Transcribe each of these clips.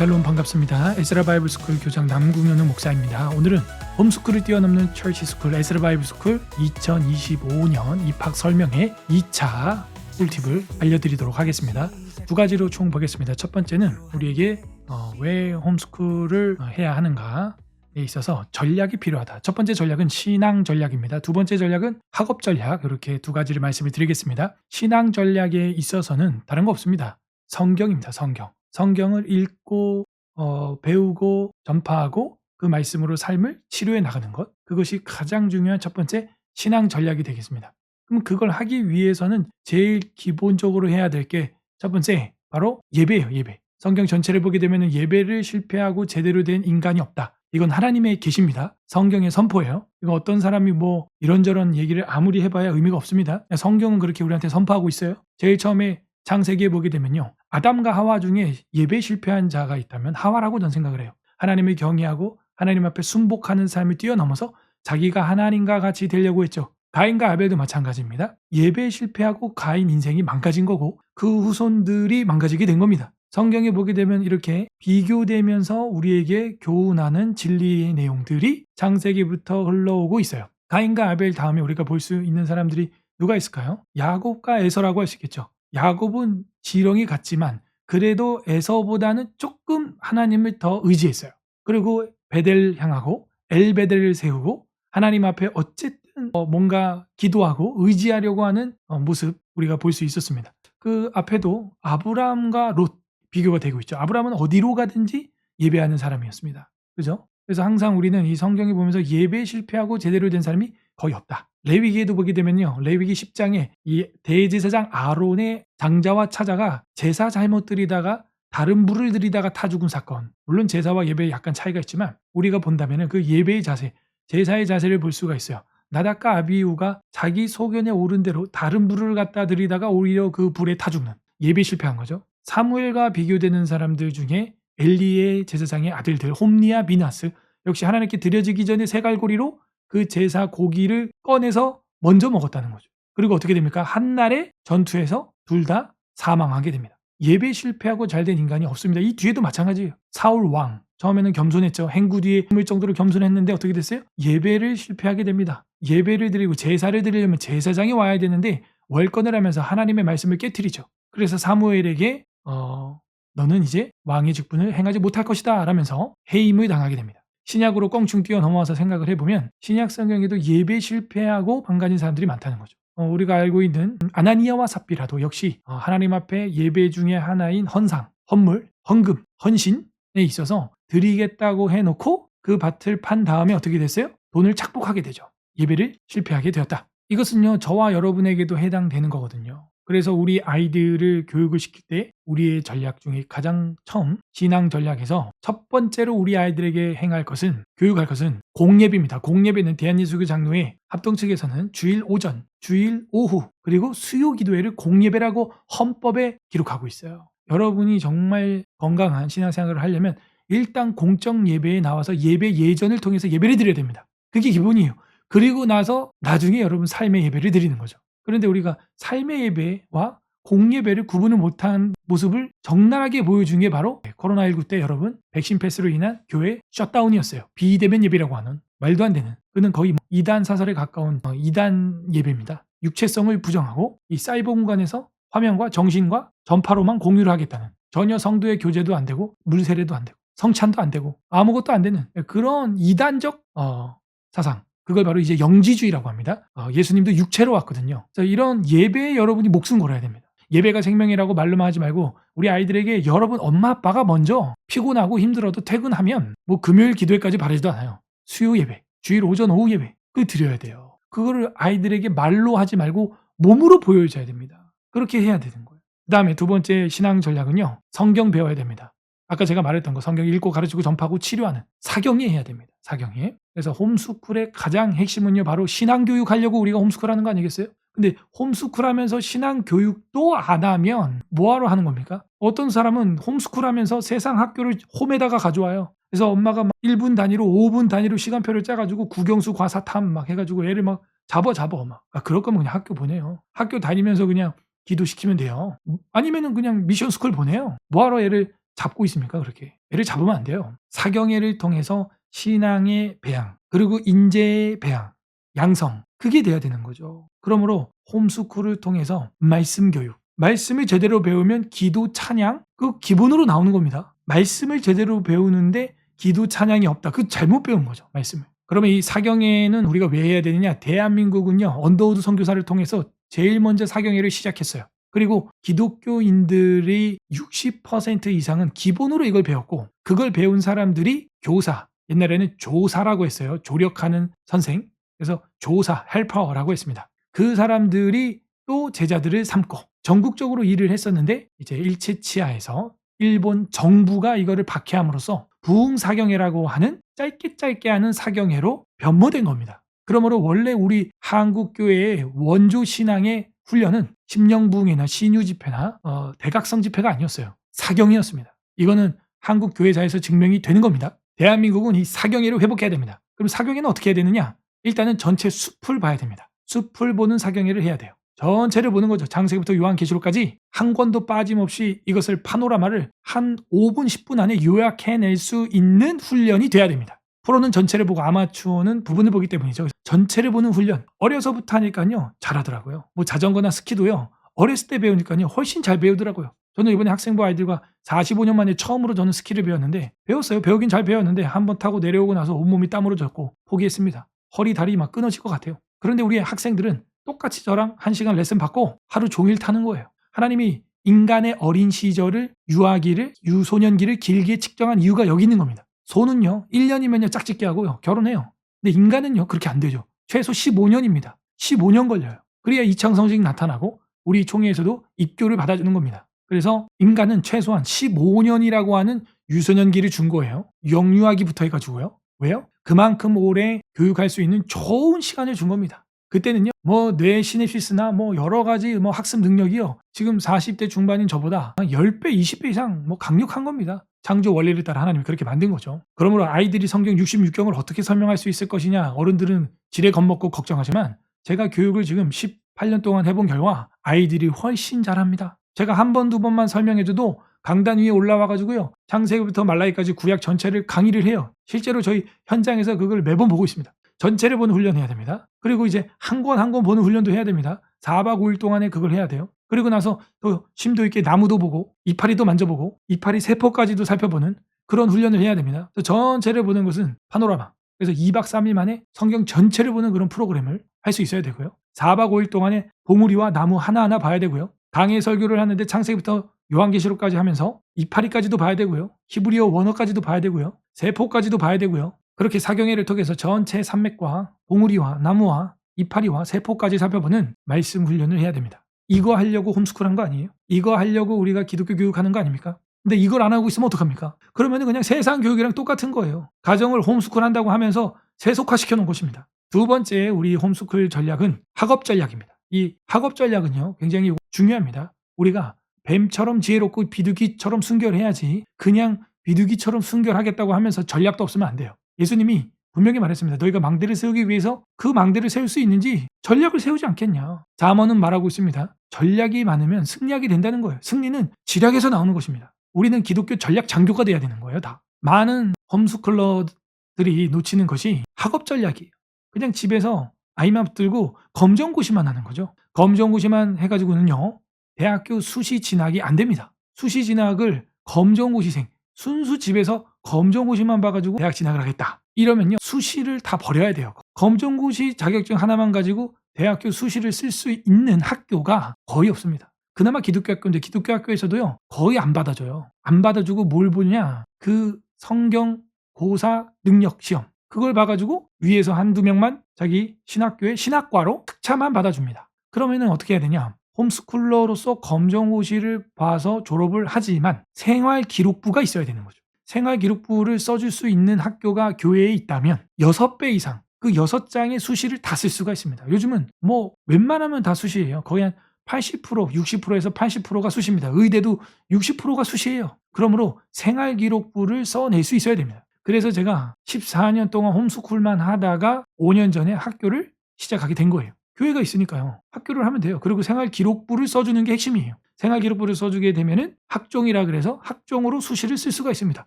샬롬 반갑습니다. 에스라 바이블 스쿨 교장 남궁현우 목사입니다. 오늘은 홈스쿨을 뛰어넘는 철치 스쿨 에스라 바이블 스쿨 2025년 입학 설명회 2차 꿀팁을 알려드리도록 하겠습니다. 두 가지로 총 보겠습니다. 첫 번째는 우리에게 어, 왜 홈스쿨을 어, 해야 하는가 에 있어서 전략이 필요하다. 첫 번째 전략은 신앙 전략입니다. 두 번째 전략은 학업 전략 이렇게 두 가지를 말씀을 드리겠습니다. 신앙 전략에 있어서는 다른 거 없습니다. 성경입니다. 성경. 성경을 읽고 어, 배우고 전파하고 그 말씀으로 삶을 치료해 나가는 것 그것이 가장 중요한 첫 번째 신앙 전략이 되겠습니다. 그럼 그걸 하기 위해서는 제일 기본적으로 해야 될 게 첫 번째 바로 예배예요. 예배. 성경 전체를 보게 되면 예배를 실패하고 제대로 된 인간이 없다. 이건 하나님의 계십니다. 성경의 선포예요. 이거 어떤 사람이 뭐 이런저런 얘기를 아무리 해봐야 의미가 없습니다. 성경은 그렇게 우리한테 선포하고 있어요. 제일 처음에 창세기에 보게 되면요. 아담과 하와 중에 예배 실패한 자가 있다면 하와라고 저는 생각을 해요. 하나님을 경외하고 하나님 앞에 순복하는 삶을 뛰어넘어서 자기가 하나님과 같이 되려고 했죠. 가인과 아벨도 마찬가지입니다. 예배 실패하고 가인 인생이 망가진 거고 그 후손들이 망가지게 된 겁니다. 성경에 보게 되면 이렇게 비교되면서 우리에게 교훈하는 진리의 내용들이 창세기부터 흘러오고 있어요. 가인과 아벨 다음에 우리가 볼 수 있는 사람들이 누가 있을까요? 야곱과 에서라고 할 수 있겠죠. 야곱은 지렁이 같지만 그래도 에서보다는 조금 하나님을 더 의지했어요. 그리고 베델 향하고 엘베델을 세우고 하나님 앞에 어쨌든 어, 뭔가 기도하고 의지하려고 하는 어, 모습 우리가 볼 수 있었습니다. 그 앞에도 아브라함과 롯 비교가 되고 있죠. 아브라함은 어디로 가든지 예배하는 사람이었습니다. 그죠? 그래서 항상 우리는 이 성경에 보면서 예배 실패하고 제대로 된 사람이 거의 없다. 레위기에도 보게 되면요. 레위기 10장에 이 대제사장 아론의 장자와 차자가 제사 잘못 드리다가 다른 불을 들이다가 타 죽은 사건. 물론 제사와 예배에 약간 차이가 있지만 우리가 본다면 그 예배의 자세, 제사의 자세를 볼 수가 있어요. 나닥과 아비우가 자기 소견에 오른 대로 다른 불을 갖다 들이다가 오히려 그 불에 타 죽는 예배 실패한 거죠. 사무엘과 비교되는 사람들 중에 엘리의 제사장의 아들들 홈리아 미나스 역시 하나님께 드려지기 전에 세갈고리로 그 제사 고기를 꺼내서 먼저 먹었다는 거죠. 그리고 어떻게 됩니까? 한날의 전투에서 둘 다 사망하게 됩니다. 예배 실패하고 잘된 인간이 없습니다. 이 뒤에도 마찬가지예요. 사울 왕 처음에는 겸손했죠. 행구 뒤에 숨을 정도로 겸손했는데 어떻게 됐어요? 예배를 실패하게 됩니다. 예배를 드리고 제사를 드리려면 제사장이 와야 되는데 월권을 하면서 하나님의 말씀을 깨뜨리죠. 그래서 사무엘에게 어, 너는 이제 왕의 직분을 행하지 못할 것이다 라면서 해임을 당하게 됩니다. 신약으로 껑충 뛰어넘어와서 생각을 해보면 신약 성경에도 예배 실패하고 방가진 사람들이 많다는 거죠. 어, 우리가 알고 있는 아나니아와 삽비라도 역시 어, 하나님 앞에 예배 중에 하나인 헌상, 헌물, 헌금, 헌신에 있어서 드리겠다고 해놓고 그 밭을 판 다음에 어떻게 됐어요? 돈을 착복하게 되죠. 예배를 실패하게 되었다. 이것은요, 저와 여러분에게도 해당되는 거거든요. 그래서 우리 아이들을 교육을 시킬 때 우리의 전략 중에 가장 처음 신앙 전략에서 첫 번째로 우리 아이들에게 행할 것은 교육할 것은 공예배입니다. 공예배는 대한예수교 장로회 합동 측에서는 주일 오전, 주일 오후 그리고 수요 기도회를 공예배라고 헌법에 기록하고 있어요. 여러분이 정말 건강한 신앙생활을 하려면 일단 공적 예배에 나와서 예배 예전을 통해서 예배를 드려야 됩니다. 그게 기본이에요. 그리고 나서 나중에 여러분 삶의 예배를 드리는 거죠. 그런데 우리가 삶의 예배와 공예배를 구분을 못한 모습을 적나라하게 보여준 게 바로 코로나19 때 여러분 백신 패스로 인한 교회 셧다운이었어요. 비대면 예배라고 하는 말도 안 되는 그는 거의 뭐 이단 사설에 가까운 어, 이단 예배입니다. 육체성을 부정하고 이 사이버 공간에서 화면과 정신과 전파로만 공유를 하겠다는 전혀 성도의 교제도 안 되고 물세례도 안 되고 성찬도 안 되고 아무것도 안 되는 그런 이단적 어, 사상 그걸 바로 이제 영지주의라고 합니다. 어, 예수님도 육체로 왔거든요. 이런 예배에 여러분이 목숨 걸어야 됩니다. 예배가 생명이라고 말로만 하지 말고 우리 아이들에게 여러분 엄마 아빠가 먼저 피곤하고 힘들어도 퇴근하면 뭐 금요일 기도회까지 바라지도 않아요. 수요 예배, 주일 오전 오후 예배 그 드려야 돼요. 그거를 아이들에게 말로 하지 말고 몸으로 보여줘야 됩니다. 그렇게 해야 되는 거예요. 그 다음에 두 번째 신앙 전략은요. 성경 배워야 됩니다. 아까 제가 말했던 거 성경 읽고 가르치고 전파하고 치료하는 사경이 해야 됩니다. 사경이. 그래서 홈스쿨의 가장 핵심은요. 바로 신앙 교육하려고 우리가 홈스쿨 하는 거 아니겠어요? 근데 홈스쿨 하면서 신앙 교육도 안 하면 뭐하러 하는 겁니까? 어떤 사람은 홈스쿨 하면서 세상 학교를 홈에다가 가져와요. 그래서 엄마가 막 1분 단위로 5분 단위로 시간표를 짜가지고 국영수 과사탐 막 해가지고 애를 막 잡아 잡아 막. 아, 그럴 거면 그냥 학교 보내요. 학교 다니면서 그냥 기도시키면 돼요. 아니면은 그냥 미션 스쿨 보내요. 뭐하러 애를 잡고 있습니까? 그렇게. 애를 잡으면 안 돼요. 사경애를 통해서 신앙의 배양, 그리고 인재의 배양, 양성, 그게 돼야 되는 거죠. 그러므로 홈스쿨을 통해서 말씀 교육, 말씀을 제대로 배우면 기도 찬양, 그 기본으로 나오는 겁니다. 말씀을 제대로 배우는데 기도 찬양이 없다. 그 잘못 배운 거죠. 말씀을. 그러면 이 사경회는 우리가 왜 해야 되느냐? 대한민국은요. 언더우드 선교사를 통해서 제일 먼저 사경회를 시작했어요. 그리고 기독교인들의 60% 이상은 기본으로 이걸 배웠고 그걸 배운 사람들이 교사, 옛날에는 조사라고 했어요. 조력하는 선생. 그래서 조사, 헬퍼라고 했습니다. 그 사람들이 또 제자들을 삼고 전국적으로 일을 했었는데 이제 일체치하에서 일본 정부가 이거를 박해함으로써 부흥사경회라고 하는 짧게 짧게 하는 사경회로 변모된 겁니다. 그러므로 원래 우리 한국 교회의 원조 신앙의 훈련은 심령부흥이나 신유 집회나 어, 대각성 집회가 아니었어요. 사경이었습니다. 이거는 한국 교회사에서 증명이 되는 겁니다. 대한민국은 이 사경회를 회복해야 됩니다. 그럼 사경회는 어떻게 해야 되느냐? 일단은 전체 숲을 봐야 됩니다. 숲을 보는 사경회를 해야 돼요. 전체를 보는 거죠. 장세기부터 요한계시록까지 한 권도 빠짐없이 이것을 파노라마를 한 5분, 10분 안에 요약해낼 수 있는 훈련이 돼야 됩니다. 프로는 전체를 보고 아마추어는 부분을 보기 때문이죠. 전체를 보는 훈련. 어려서부터 하니까요. 잘하더라고요. 뭐 자전거나 스키도요. 어렸을 때 배우니까요. 훨씬 잘 배우더라고요. 저는 이번에 학생부 아이들과 45년 만에 처음으로 저는 스키를 배웠는데 배웠어요. 배우긴 잘 배웠는데 한번 타고 내려오고 나서 온몸이 땀으로 젖고 포기했습니다. 허리 다리 막 끊어질 것 같아요. 그런데 우리 학생들은 똑같이 저랑 한 시간 레슨 받고 하루 종일 타는 거예요. 하나님이 인간의 어린 시절을 유아기를 유소년기를 길게 측정한 이유가 여기 있는 겁니다. 소는요 1년이면요 짝짓기 하고요 결혼해요. 근데 인간은요 그렇게 안 되죠. 최소 15년입니다. 15년 걸려요. 그래야 이창성직이 나타나고 우리 총회에서도 입교를 받아주는 겁니다. 그래서 인간은 최소한 15년이라고 하는 유소년기를 준 거예요. 영유아기부터 해가지고요. 왜요? 그만큼 오래 교육할 수 있는 좋은 시간을 준 겁니다. 그때는요, 뭐, 뇌 시냅시스나 뭐, 여러 가지 뭐 학습 능력이요. 지금 40대 중반인 저보다 10배, 20배 이상 뭐 강력한 겁니다. 창조 원리를 따라 하나님이 그렇게 만든 거죠. 그러므로 아이들이 성경 66경을 어떻게 설명할 수 있을 것이냐, 어른들은 지레 겁먹고 걱정하지만, 제가 교육을 지금 18년 동안 해본 결과, 아이들이 훨씬 잘합니다. 제가 한 번, 두 번만 설명해줘도 강단 위에 올라와가지고요. 창세기부터 말라기까지 구약 전체를 강의를 해요. 실제로 저희 현장에서 그걸 매번 보고 있습니다. 전체를 보는 훈련해야 됩니다. 그리고 이제 한 권 한 권 보는 훈련도 해야 됩니다. 4박 5일 동안에 그걸 해야 돼요. 그리고 나서 또 심도 있게 나무도 보고 이파리도 만져보고 이파리 세포까지도 살펴보는 그런 훈련을 해야 됩니다. 전체를 보는 것은 파노라마. 그래서 2박 3일 만에 성경 전체를 보는 그런 프로그램을 할 수 있어야 되고요. 4박 5일 동안에 봉우리와 나무 하나하나 봐야 되고요. 강의 설교를 하는데 창세기부터 요한계시록까지 하면서 이파리까지도 봐야 되고요. 히브리어 원어까지도 봐야 되고요. 세포까지도 봐야 되고요. 그렇게 사경회를 통해서 전체 산맥과 봉우리와 나무와 이파리와 세포까지 살펴보는 말씀 훈련을 해야 됩니다. 이거 하려고 홈스쿨 한 거 아니에요? 이거 하려고 우리가 기독교 교육하는 거 아닙니까? 근데 이걸 안 하고 있으면 어떡합니까? 그러면 그냥 세상 교육이랑 똑같은 거예요. 가정을 홈스쿨 한다고 하면서 세속화시켜 놓은 것입니다. 두 번째 우리 홈스쿨 전략은 학업 전략입니다. 이 학업 전략은요 굉장히 중요합니다. 우리가 뱀처럼 지혜롭고 비둘기처럼 순결해야지 그냥 비둘기처럼 순결하겠다고 하면서 전략도 없으면 안 돼요. 예수님이 분명히 말했습니다. 너희가 망대를 세우기 위해서 그 망대를 세울 수 있는지 전략을 세우지 않겠냐. 자먼은 말하고 있습니다. 전략이 많으면 승리하게 된다는 거예요. 승리는 지략에서 나오는 것입니다. 우리는 기독교 전략 장교가 돼야 되는 거예요. 다. 많은 홈스쿨러들이 놓치는 것이 학업 전략이에요. 그냥 집에서 아이만 붙들고 검정고시만 하는 거죠. 검정고시만 해가지고는요. 대학교 수시 진학이 안 됩니다. 수시 진학을 검정고시생 순수 집에서 검정고시만 봐가지고 대학 진학을 하겠다. 이러면요 수시를 다 버려야 돼요. 검정고시 자격증 하나만 가지고 대학교 수시를 쓸 수 있는 학교가 거의 없습니다. 그나마 기독교 학교인데 기독교 학교에서도요 거의 안 받아줘요. 안 받아주고 뭘 보냐 그 성경 고사 능력 시험 그걸 봐가지고 위에서 한두 명만 자기 신학교의 신학과로 특차만 받아줍니다. 그러면은 어떻게 해야 되냐? 홈스쿨러로서 검정고시를 봐서 졸업을 하지만 생활 기록부가 있어야 되는 거죠. 생활 기록부를 써줄 수 있는 학교가 교회에 있다면 6배 이상 그 6장의 수시를 다 쓸 수가 있습니다. 요즘은 뭐 웬만하면 다 수시예요. 거의 한 80%, 60%에서 80%가 수시입니다. 의대도 60%가 수시예요. 그러므로 생활 기록부를 써낼 수 있어야 됩니다. 그래서 제가 14년 동안 홈스쿨만 하다가 5년 전에 학교를 시작하게 된 거예요. 교회가 있으니까요. 학교를 하면 돼요. 그리고 생활 기록부를 써주는 게 핵심이에요. 생활기록부를 써주게 되면은 학종이라 그래서 학종으로 수시를 쓸 수가 있습니다.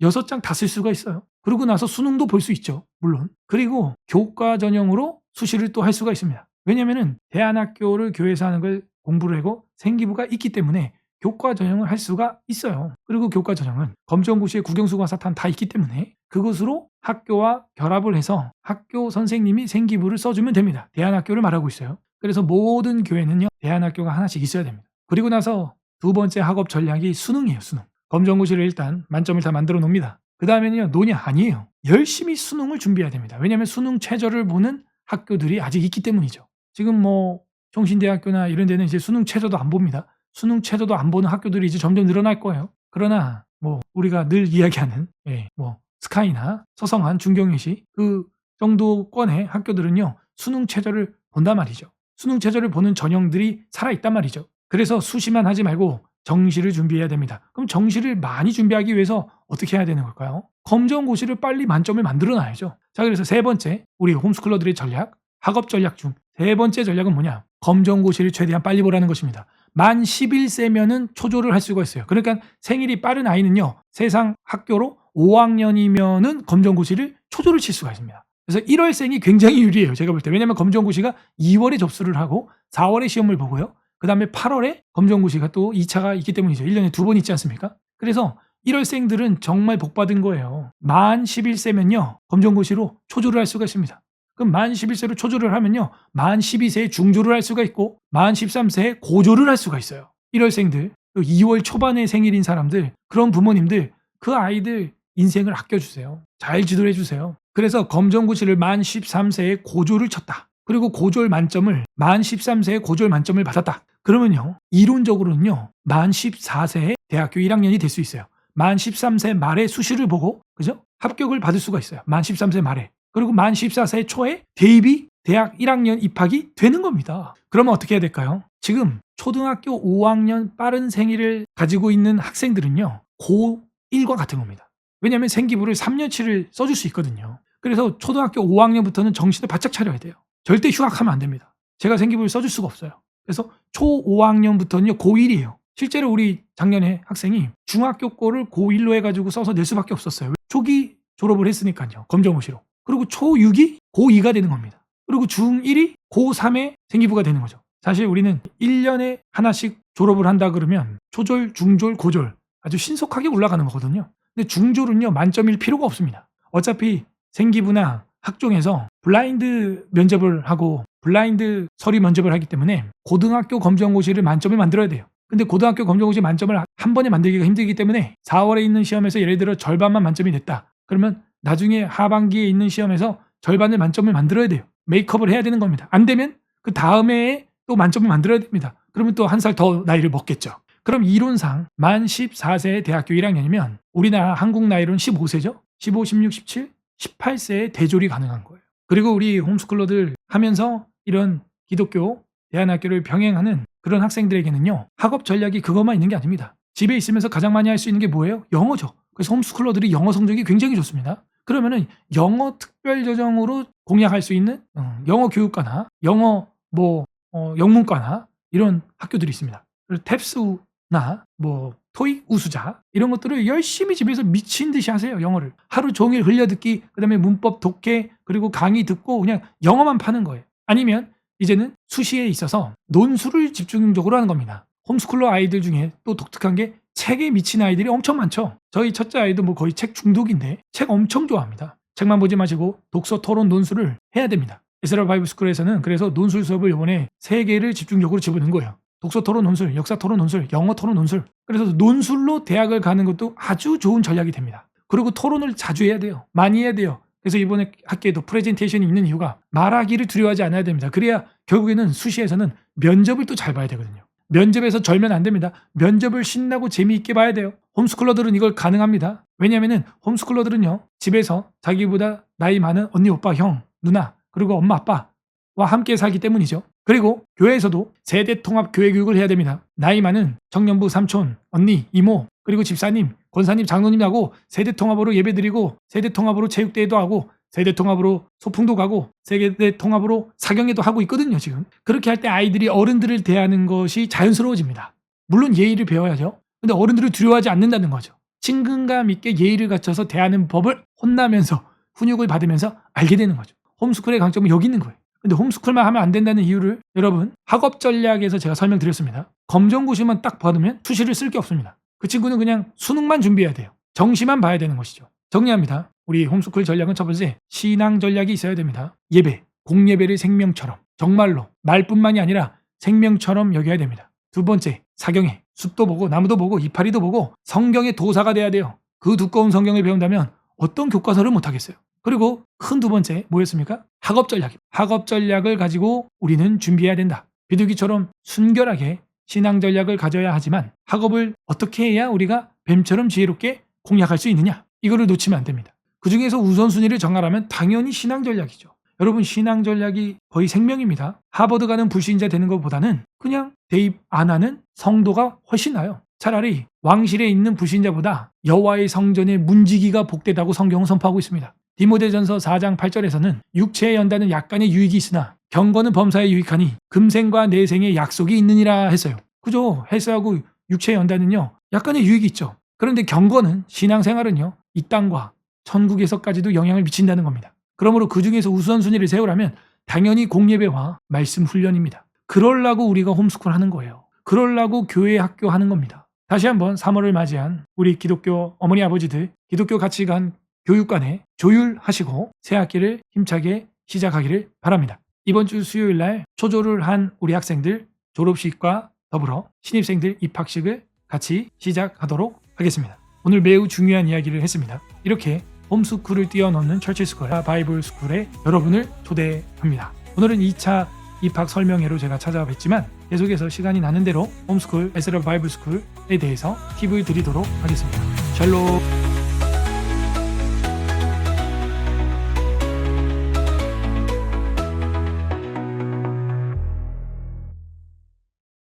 여섯 장 다 쓸 수가 있어요. 그러고 나서 수능도 볼 수 있죠. 물론. 그리고 교과 전형으로 수시를 또 할 수가 있습니다. 왜냐면은 대안학교를 교회에서 하는 걸 공부를 하고 생기부가 있기 때문에 교과 전형을 할 수가 있어요. 그리고 교과 전형은 검정고시에 국영수과 사탄 다 있기 때문에 그것으로 학교와 결합을 해서 학교 선생님이 생기부를 써주면 됩니다. 대안학교를 말하고 있어요. 그래서 모든 교회는요 대안학교가 하나씩 있어야 됩니다. 그리고 나서 두 번째 학업 전략이 수능이에요. 수능. 검정고시를 일단 만점을 다 만들어 놓습니다. 그 다음에는요 논이 아니에요. 열심히 수능을 준비해야 됩니다. 왜냐하면 수능 최저를 보는 학교들이 아직 있기 때문이죠. 지금 뭐 총신대학교나 이런 데는 이제 수능 최저도 안 봅니다. 수능 최저도 안 보는 학교들이 이제 점점 늘어날 거예요. 그러나 뭐 우리가 늘 이야기하는 예, 뭐 스카이나 서성한 중경예시 그 정도권의 학교들은요 수능 최저를 본단 말이죠. 수능 최저를 보는 전형들이 살아 있단 말이죠. 그래서 수시만 하지 말고 정시를 준비해야 됩니다. 그럼 정시를 많이 준비하기 위해서 어떻게 해야 되는 걸까요? 검정고시를 빨리 만점을 만들어 놔야죠. 자, 그래서 세 번째, 우리 홈스쿨러들의 전략, 학업 전략 중 세 번째 전략은 뭐냐? 검정고시를 최대한 빨리 보라는 것입니다. 만 11세면은 초조를 할 수가 있어요. 그러니까 생일이 빠른 아이는요, 세상 학교로 5학년이면은 검정고시를 초조를 칠 수가 있습니다. 그래서 1월생이 굉장히 유리해요. 제가 볼 때. 왜냐면 검정고시가 2월에 접수를 하고 4월에 시험을 보고요. 그 다음에 8월에 검정고시가 또 2차가 있기 때문이죠. 1년에 두 번 있지 않습니까? 그래서 1월생들은 정말 복받은 거예요. 만 11세면요. 검정고시로 초조를 할 수가 있습니다. 그럼 만 11세로 초조를 하면요. 만 12세에 중조를 할 수가 있고 만 13세에 고조를 할 수가 있어요. 1월생들, 또 2월 초반에 생일인 사람들, 그런 부모님들 그 아이들 인생을 아껴주세요. 잘 지도해 주세요. 그래서 검정고시를 만 13세에 고조를 쳤다. 그리고 고졸 만점을 만 13세에 고졸 만점을 받았다. 그러면요. 이론적으로는요. 만 14세에 대학교 1학년이 될 수 있어요. 만 13세 말에 수시를 보고 그죠? 합격을 받을 수가 있어요. 만 13세 말에. 그리고 만 14세 초에 대입이 대학 1학년 입학이 되는 겁니다. 그러면 어떻게 해야 될까요? 지금 초등학교 5학년 빠른 생일을 가지고 있는 학생들은요. 고1과 같은 겁니다. 왜냐하면 생기부를 3년치를 써줄 수 있거든요. 그래서 초등학교 5학년부터는 정신을 바짝 차려야 돼요. 절대 휴학하면 안 됩니다. 제가 생기부를 써줄 수가 없어요. 그래서 초 5학년부터는요 고1이에요. 실제로 우리 작년에 학생이 중학교 거를 고1로 해가지고 써서 낼 수밖에 없었어요. 초기 졸업을 했으니까요. 검정고시로. 그리고 초6이 고2가 되는 겁니다. 그리고 중1이 고3에 생기부가 되는 거죠. 사실 우리는 1년에 하나씩 졸업을 한다 그러면 초졸, 중졸, 고졸 아주 신속하게 올라가는 거거든요. 근데 중졸은요 만점일 필요가 없습니다. 어차피 생기부나 학종에서 블라인드 면접을 하고 블라인드 서류 면접을 하기 때문에 고등학교 검정고시를 만점을 만들어야 돼요. 근데 고등학교 검정고시 만점을 한 번에 만들기가 힘들기 때문에 4월에 있는 시험에서 예를 들어 절반만 만점이 됐다. 그러면 나중에 하반기에 있는 시험에서 절반을 만점을 만들어야 돼요. 메이크업을 해야 되는 겁니다. 안 되면 그 다음에 또 만점을 만들어야 됩니다. 그러면 또 한 살 더 나이를 먹겠죠. 그럼 이론상 만 14세 대학교 1학년이면 우리나라 한국 나이로는 15세죠? 15, 16, 17, 18세에 대졸이 가능한 거예요. 그리고 우리 홈스쿨러들 하면서 이런 기독교 대안학교를 병행하는 그런 학생들에게는요. 학업 전략이 그것만 있는 게 아닙니다. 집에 있으면서 가장 많이 할 수 있는 게 뭐예요? 영어죠. 그래서 홈스쿨러들이 영어 성적이 굉장히 좋습니다. 그러면은 영어 특별 조정으로 공략할 수 있는 어, 영어 교육과나 영어 뭐 어, 영문과나 이런 학교들이 있습니다. 그리고 탭스나 뭐 토익 우수자 이런 것들을 열심히 집에서 미친 듯이 하세요 영어를. 하루 종일 흘려듣기 그다음에 문법 독해 그리고 강의 듣고 그냥 영어만 파는 거예요. 아니면 이제는 수시에 있어서 논술을 집중적으로 하는 겁니다. 홈스쿨러 아이들 중에 또 독특한 게 책에 미친 아이들이 엄청 많죠. 저희 첫째 아이도 뭐 거의 책 중독인데 책 엄청 좋아합니다. 책만 보지 마시고 독서 토론 논술을 해야 됩니다. 에스라 바이브 스쿨에서는 그래서 논술 수업을 이번에 세 개를 집중적으로 집어넣은 거예요 독서 토론 논술, 역사 토론 논술, 영어 토론 논술. 그래서 논술로 대학을 가는 것도 아주 좋은 전략이 됩니다. 그리고 토론을 자주 해야 돼요. 많이 해야 돼요. 그래서 이번에 학교에도 프레젠테이션이 있는 이유가 말하기를 두려워하지 않아야 됩니다. 그래야 결국에는 수시에서는 면접을 또 잘 봐야 되거든요. 면접에서 절면 안 됩니다. 면접을 신나고 재미있게 봐야 돼요. 홈스쿨러들은 이걸 가능합니다. 왜냐하면 홈스쿨러들은요 집에서 자기보다 나이 많은 언니, 오빠, 형, 누나 그리고 엄마, 아빠와 함께 살기 때문이죠. 그리고 교회에서도 세대 통합 교회 교육을 해야 됩니다. 나이 많은 청년부 삼촌, 언니, 이모, 그리고 집사님, 권사님, 장로님하고 세대 통합으로 예배드리고 세대 통합으로 체육대회도 하고 세대 통합으로 소풍도 가고 세대 통합으로 사경회도 하고 있거든요, 지금. 그렇게 할 때 아이들이 어른들을 대하는 것이 자연스러워집니다. 물론 예의를 배워야죠. 근데 어른들을 두려워하지 않는다는 거죠. 친근감 있게 예의를 갖춰서 대하는 법을 혼나면서 훈육을 받으면서 알게 되는 거죠. 홈스쿨의 강점은 여기 있는 거예요. 근데 홈스쿨만 하면 안 된다는 이유를 여러분 학업 전략에서 제가 설명드렸습니다. 검정고시만 딱 받으면 수시를 쓸 게 없습니다. 그 친구는 그냥 수능만 준비해야 돼요. 정시만 봐야 되는 것이죠. 정리합니다. 우리 홈스쿨 전략은 첫 번째 신앙 전략이 있어야 됩니다. 예배, 공예배를 생명처럼 정말로 말뿐만이 아니라 생명처럼 여겨야 됩니다. 두 번째 사경에 숲도 보고 나무도 보고 이파리도 보고 성경의 도사가 돼야 돼요. 그 두꺼운 성경을 배운다면 어떤 교과서를 못하겠어요. 그리고 큰 두 번째 뭐였습니까? 학업 전략. 학업 전략을 가지고 우리는 준비해야 된다. 비둘기처럼 순결하게 신앙 전략을 가져야 하지만 학업을 어떻게 해야 우리가 뱀처럼 지혜롭게 공략할 수 있느냐? 이거를 놓치면 안 됩니다. 그 중에서 우선순위를 정하라면 당연히 신앙 전략이죠. 여러분 신앙 전략이 거의 생명입니다. 하버드 가는 불신자 되는 것보다는 그냥 대입 안 하는 성도가 훨씬 나아요. 차라리 왕실에 있는 불신자보다 여호와의 성전의 문지기가 복되다고 성경은 선포하고 있습니다. 디모데전서 4장 8절에서는 육체에 연다는 약간의 유익이 있으나 경건은 범사에 유익하니 금생과 내생의 약속이 있느니라 했어요. 그죠? 헬스하고 육체에 연다는요. 약간의 유익이 있죠. 그런데 경건은 신앙생활은요. 이 땅과 천국에서까지도 영향을 미친다는 겁니다. 그러므로 그 중에서 우선순위를 세우라면 당연히 공예배와 말씀 훈련입니다. 그럴라고 우리가 홈스쿨 하는 거예요. 그럴라고 교회 학교 하는 겁니다. 다시 한번 3월을 맞이한 우리 기독교 어머니 아버지들 기독교 가치관 교육관에 조율하시고 새 학기를 힘차게 시작하기를 바랍니다. 이번 주 수요일 날 초조를 한 우리 학생들 졸업식과 더불어 신입생들 입학식을 같이 시작하도록 하겠습니다. 오늘 매우 중요한 이야기를 했습니다. 이렇게 홈스쿨을 뛰어넘는 철치스쿨 바이블 스쿨에 여러분을 초대합니다. 오늘은 2차 입학 설명회로 제가 찾아뵙지만 계속해서 시간이 나는 대로 홈스쿨 에스라 바이블 스쿨에 대해서 팁을 드리도록 하겠습니다. 샬롬